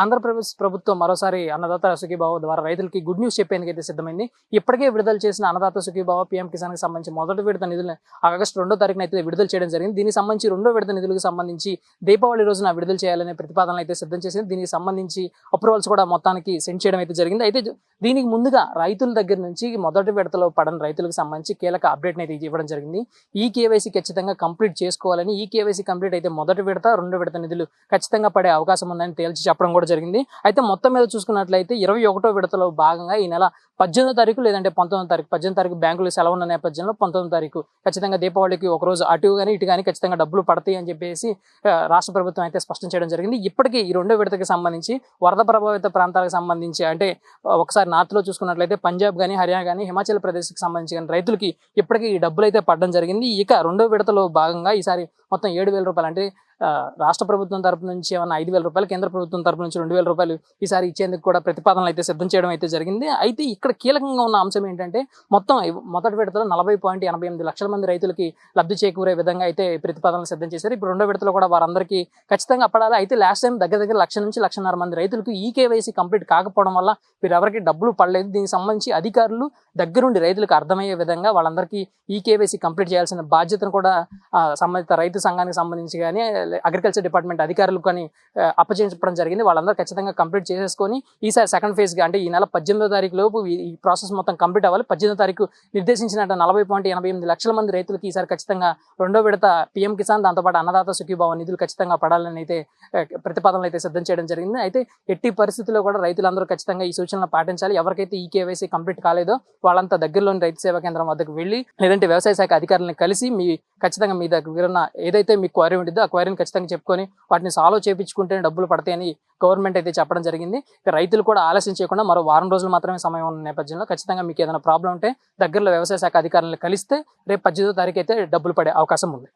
ఆంధ్రప్రదేశ్ ప్రభుత్వం మరోసారి అన్నదాత సుఖీభావ ద్వారా రైతులకి గుడ్ న్యూస్ చెప్పేందుకు అయితే సిద్ధమైంది. ఇప్పటికే విడుదల చేసిన అన్నదాత సుఖీభావ పీఎం కిసాన్కి సంబంధించి మొదటి విడత నిధులు ఆగస్టు రెండో తారీఖున అయితే విడుదల చేయడం జరిగింది. దీనికి సంబంధించి రెండో విడత నిధులకు సంబంధించి దీపావళి రోజున విడుదల చేయాలనే ప్రతిపాదనలు అయితే సిద్ధం చేసింది. దీనికి సంబంధించి అప్రూవల్స్ కూడా మొత్తానికి సెండ్ చేయడం అయితే జరిగింది. అయితే దీనికి ముందుగా రైతుల దగ్గర నుంచి మొదటి విడతలో పడని రైతులకు సంబంధించి కీలక అప్డేట్ అయితే ఇవ్వడం జరిగింది. ఈ కేవైసీ ఖచ్చితంగా కంప్లీట్ చేసుకోవాలని ఈ కేవైసీ కంప్లీట్ అయితే మొదటి విడత రెండో విడత నిధులు ఖచ్చితంగా పడే అవకాశం ఉందని తేల్చి చెప్పడం కూడా జరిగింది. అయితే మొత్తం మీద చూసుకున్నట్లయితే ఇరవై ఒకటో విడతలో భాగంగా ఈ నెల పద్దెనిమిదో తారీఖు లేదంటే పంతొమ్మిదో తారీఖు పద్దెనిమిది తారీఖు బ్యాంకులు సెలవు ఉన్న నేపథ్యంలో పంతొమ్మిది తారీఖు. ఖచ్చితంగా దీపావళికి ఒక రోజు అటు కానీ ఇటు కానీ ఖచ్చితంగా డబ్బులు పడతాయి అని చెప్పేసి రాష్ట్ర ప్రభుత్వం అయితే స్పష్టం చేయడం జరిగింది. ఇప్పటికీ ఈ రెండో విడతకి సంబంధించి వరద ప్రభావిత ప్రాంతాలకు సంబంధించి అంటే ఒకసారి నార్త్లో చూసుకున్నట్లయితే పంజాబ్ కానీ హర్యానా కానీ హిమాచల్ ప్రదేశ్కి సంబంధించి కానీ రైతులకి ఇప్పటికీ ఈ డబ్బులు అయితే పడడం జరిగింది. ఇక రెండో విడతలో భాగంగా ఈసారి మొత్తం ఏడు వేల రూపాయలు అంటే రాష్ట్ర ప్రభుత్వం తరపు నుంచి ఏమైనా ఐదు వేల రూపాయలు కేంద్ర ప్రభుత్వం తరపు నుంచి రెండు వేల రూపాయలు ఈసారి ఇచ్చేందుకు కూడా ప్రతిపాదనలు అయితే సిద్ధం చేయడం అయితే జరిగింది. అయితే ఇక్కడ కీలకంగా ఉన్న అంశం ఏంటంటే మొత్తం మొదటి విడతలో నలభై పాయింట్ ఎనభై ఎనిమిది లక్షల మంది రైతులకి లబ్ధి చేకూరే విధంగా అయితే ప్రతిపాదనలు సిద్ధం చేశారు. ఇప్పుడు రెండో విడతలో కూడా వారందరికీ ఖచ్చితంగా పడాలి అయితే లాస్ట్ టైం దగ్గర దగ్గర లక్ష నుంచి లక్షన్నర మంది రైతులకు ఈ కేవైసీ కంప్లీట్ కాకపోవడం వల్ల వీరెవరికి డబ్బులు పడలేదు. దీనికి సంబంధించి అధికారులు దగ్గరుండి రైతులకు అర్థమయ్యే విధంగా వాళ్ళందరికీ ఈ కేవైసీ కంప్లీట్ చేయాల్సిన బాధ్యతను కూడా సంబంధిత రైతు సంఘానికి సంబంధించి కానీ అగ్రికల్చర్ డిపార్ట్మెంట్ అధికారులు కానీ ఆ, అప్పచెప్పడం జరిగింది. వాళ్ళందరూ ఖచ్చితంగా కంప్లీట్ చేసేసుకొని ఈసారి సెకండ్ ఫేజ్గా అంటే ఈ నెల పద్దెనిమిదో తారీఖు లోపు ఈ- ప్రాసెస్ మొత్తం కంప్లీట్ అవ్వాలి. పద్దెనిమిదో తారీఖు నిర్దేశించిన నలభై పాయింట్ ఎనభై ఎనిమిది లక్షల మంది రైతులకు ఈసారి ఖచ్చితంగా రెండో విడత పీఎం కిసాన్ దాంతోపాటు అన్నదాత సుఖీభావ నిధులు ఖచ్చితంగా పడాలని అయితే ప్రతిపాదనలు అయితే సిద్ధం చేయడం జరిగింది. అయితే ఎట్టి పరిస్థితుల్లో కూడా రైతులందరూ ఖచ్చితంగా ఈ సూచనలు పాటించాలి. ఎవరికైతే ఈ కేవైసీ కంప్లీట్ కాలేదో వాళ్ళంతా దగ్గరలోని రైతు సేవా కేంద్రం వద్దకు వెళ్ళి లేదంటే వ్యవసాయ శాఖ అధికారులను కలిసి మీ ఖచ్చితంగా మీ దగ్గర ఉన్న ఏదైతే మీ క్వైరీ ఉంటుందో ఆ క్వైరీని ఖచ్చితంగా చెప్పుకొని వాటిని సాల్వ్ చేయించుకుంటేనే డబ్బులు పడతాయని గవర్నమెంట్ అయితే చెప్పడం జరిగింది. ఇక రైతులు కూడా ఆలస్యం చేయకుండా మరో వారం రోజులు మాత్రమే సమయం ఉన్న నేపథ్యంలో ఖచ్చితంగా మీకు ఏదైనా ప్రాబ్లం ఉంటే దగ్గరలో వ్యవసాయ శాఖ అధికారులను కలిస్తే రేపు పద్దెనిమిదో తారీఖు అయితే డబ్బులు పడే అవకాశం ఉంది.